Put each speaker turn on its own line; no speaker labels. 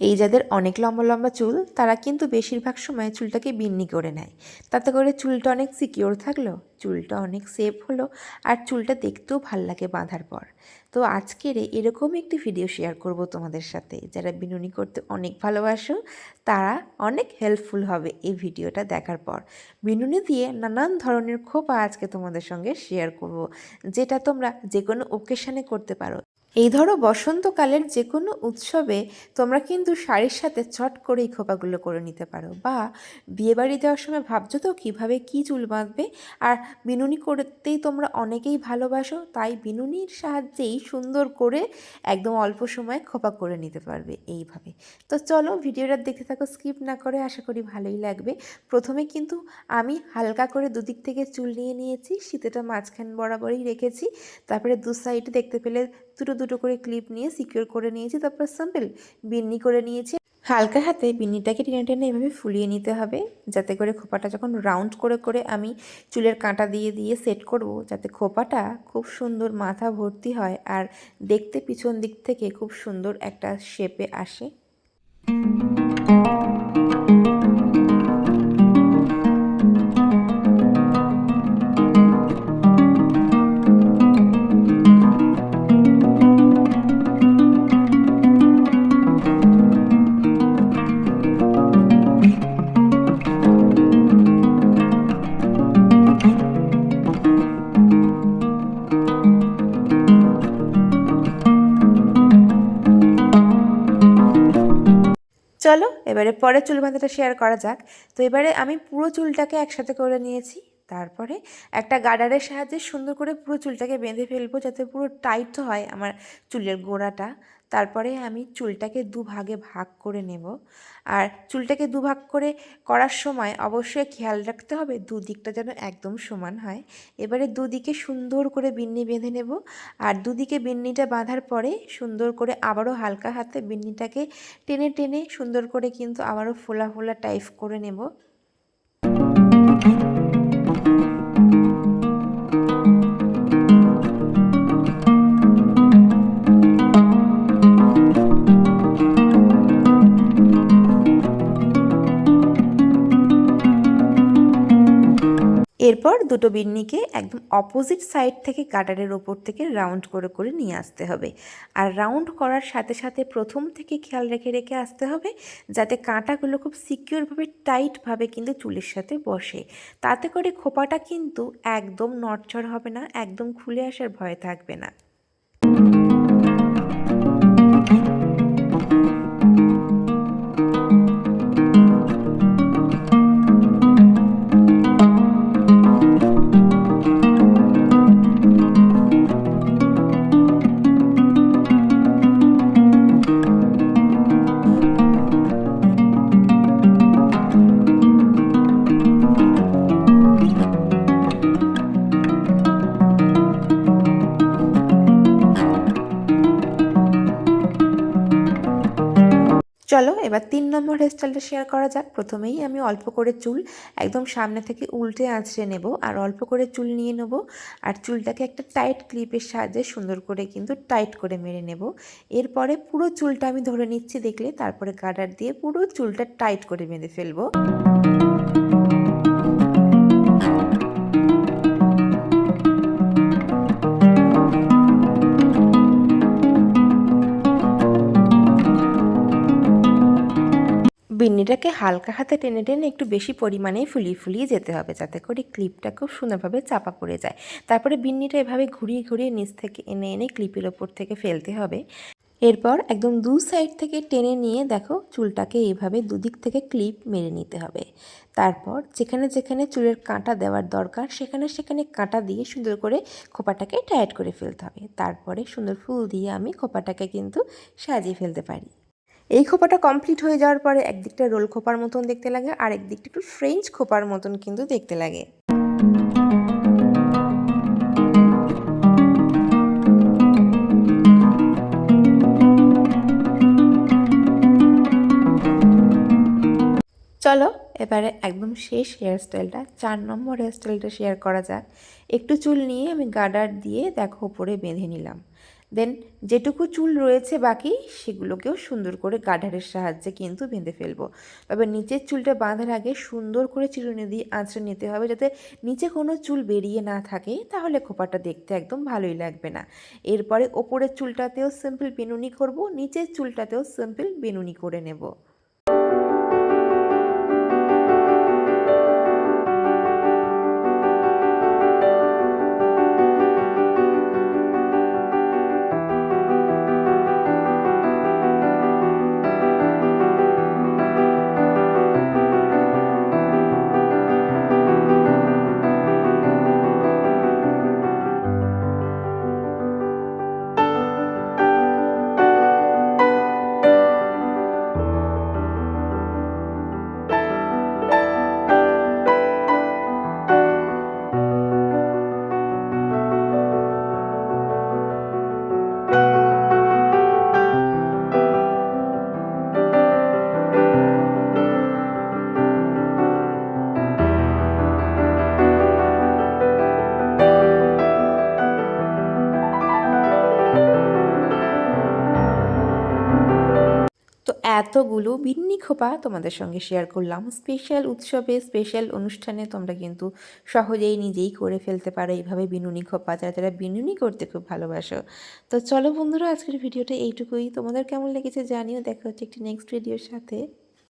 এই যাদের অনেক লম্বা লম্বা চুল, তারা কিন্তু বেশিরভাগ সময় চুলটাকে বিন্নি করে নেয়। তাতে করে চুলটা অনেক সিকিওর থাকল, চুলটা অনেক সেফ হলো, আর চুলটা দেখতেও ভালো লাগে বাঁধার পর। তো আজকের এরকম একটি ভিডিও শেয়ার করব তোমাদের সাথে। যারা বিনুনি করতে অনেক ভালোবাসো, তারা অনেক হেল্পফুল হবে এই ভিডিওটা দেখার পর। বিনুনি দিয়ে নানান ধরনের খোপা আজকে তোমাদের সঙ্গে শেয়ার করব, যেটা তোমরা যে কোনো ওকেশনে করতে পারো। এই ধরো বসন্তকালের যে কোনো উৎসবে তোমরা কিন্তু শাড়ির সাথে চট করে এই খোপাগুলো করে নিতে পারো। বা বিয়েবাড়ি দেওয়ার সময় ভাবছ তো কীভাবে কী চুল বাঁধবে? আর বিনুনি করতেই তোমরা অনেকেই ভালোবাসো, তাই বিনুনির সাহায্যেই সুন্দর করে একদম অল্প সময়ে খোপা করে নিতে পারবে এইভাবে। তো চলো ভিডিওটা দেখতে থাকো, স্কিপ না করে, আশা করি ভালোই লাগবে। প্রথমে কিন্তু আমি হালকা করে দুদিক থেকে চুল নিয়ে নিয়েছি শীতেটা মাঝখান বরাবরই রেখেছি। তারপরে দু সাইডে দেখতে পেলে দুটো দুটো করে ক্লিপ নিয়ে সিকিউর করে নিয়েছি। তারপর সিম্পল বিন্নি করে নিয়েছি। হালকা হাতে বিন্নিটাকে টেনে টেনে এভাবে ফুলিয়ে নিতে হবে। যাতে করে খোপাটা যখন রাউন্ড করে করে আমি চুলের কাঁটা দিয়ে দিয়ে সেট করব, যাতে খোপাটা খুব সুন্দর মাথা ভর্তি হয় আর দেখতে পিছন দিক থেকে খুব সুন্দর একটা শেপে আসে। এবারে পরে চুল বাঁধাটা শেয়ার করা যাক। তো এবারে আমি পুরো চুলটাকে একসাথে করে নিয়েছি। তারপরে একটা গার্ডারের সাহায্যে সুন্দর করে পুরো চুলটাকে বেঁধে ফেলব যাতে পুরো টাইট হয় আমার চুলের গোড়াটা। তারপরে আমি চুলটাকে দু ভাগে করে নেব। আর চুলটাকে দু ভাগ করে করার সময় অবশ্যই খেয়াল রাখতে হবে দুদিকটা যেন একদম সমান হয়। এবারে দুদিকে সুন্দর করে বিন্নি বেঁধে নেব। আর দুদিকে বিন্নিটা বাঁধার পরে সুন্দর করে আবারও হালকা হাতে বিন্নিটাকে টেনে টেনে সুন্দর করে কিন্তু আবারও ফোলা ফোলা টাইপ করে নেব। এরপর দুটো বিন্নিকে একদম অপোজিট সাইড থেকে কাটারের ওপর থেকে রাউন্ড করে করে নিয়ে আসতে হবে। আর রাউন্ড করার সাথে সাথে প্রথম থেকে খেয়াল রেখে রেখে আসতে হবে যাতে কাঁটাগুলো খুব সিকিউরভাবে টাইটভাবে কিন্তু চুলের সাথে বসে। তাতে করে খোপাটা কিন্তু একদম নড়চড় হবে না, একদম খুলে আসার ভয় থাকবে না। চলো, এবার তিন নম্বর হেয়ারস্টাইলটা শেয়ার করা যাক। প্রথমেই আমি অল্প করে চুল একদম সামনে থেকে উল্টে আঁচড়ে নেব আর অল্প করে চুল নিয়ে নেব। আর চুলটাকে একটা টাইট ক্লিপের সাহায্যে সুন্দর করে কিন্তু টাইট করে মেরে নেব। এরপরে পুরো চুলটা আমি ধরে নিচ্ছি দেখলে, তারপরে গার্ডার দিয়ে পুরো চুলটা টাইট করে বেঁধে ফেলব। বিন্নিটাকে হালকা হাতে টেনে টেনে একটু বেশি পরিমাণে ফুলিয়ে ফুলিয়ে যেতে হবে যাতে করে ক্লিপটা খুব সুন্দরভাবে চাপা পড়ে যায়। তারপরে বিন্নিটা এভাবে ঘুরিয়ে ঘুরিয়ে নিচ থেকে এনে এনে ক্লিপের ওপর থেকে ফেলতে হবে। এরপর একদম দু সাইড থেকে টেনে নিয়ে দেখো চুলটাকে এইভাবে দুদিক থেকে ক্লিপ মেরে নিতে হবে। তারপর যেখানে যেখানে চুলের কাঁটা দেওয়ার দরকার সেখানে সেখানে কাঁটা দিয়ে সুন্দর করে খোপাটাকে টাইট করে ফেলতে হবে। তারপরে সুন্দর ফুল দিয়ে আমি খোপাটাকে কিন্তু সাজিয়ে ফেলতে পারি। এই খোপাটা কমপ্লিট হয়ে যাওয়ার পরে একদিকটা রোল খোপার মতন দেখতে লাগে, আর একদিকটা একটু ফ্রেঞ্চ খোপার মতন কিন্তু দেখতে লাগে। চলো, এবারে একদম শেষ হেয়ারস্টাইলটা চার নম্বর হেয়ারস্টাইলটা শেয়ার করা যাক। একটু চুল নিয়ে আমি গার্ডার দিয়ে দেখো ওপরে বেঁধে নিলাম। দেন যেটুকু চুল রয়েছে বাকি, সেগুলোকেও সুন্দর করে গাঢারের সাহায্যে কিন্তু বেঁধে ফেলব। তবে নিচের চুলটা বাঁধার আগে সুন্দর করে চিরুনি দিয়ে আঁচড়ে নিতে হবে যাতে নিচে কোনো চুল বেরিয়ে না থাকে, তাহলে খোপাটা দেখতে একদম ভালোই লাগবে না। এরপরে ওপরের চুলটাতেও সিম্পল বেনুনি করব, নিচের চুলটাতেও সিম্পল বেনুনি করে নেব। এতগুলো বিন্নি খোপা তোমাদের সঙ্গে শেয়ার করলাম। স্পেশাল উৎসবে স্পেশাল অনুষ্ঠানে তোমরা কিন্তু সহজেই নিজেই করে ফেলতে পারো এইভাবে বিনুনি খোপা, যারা যারা বিনুনি করতে খুব ভালোবাসো। তো চলো বন্ধুরা, আজকের ভিডিওটা এইটুকুই। তোমাদের কেমন লেগেছে জানিও। দেখা হচ্ছে একটি নেক্সট ভিডিওর সাথে।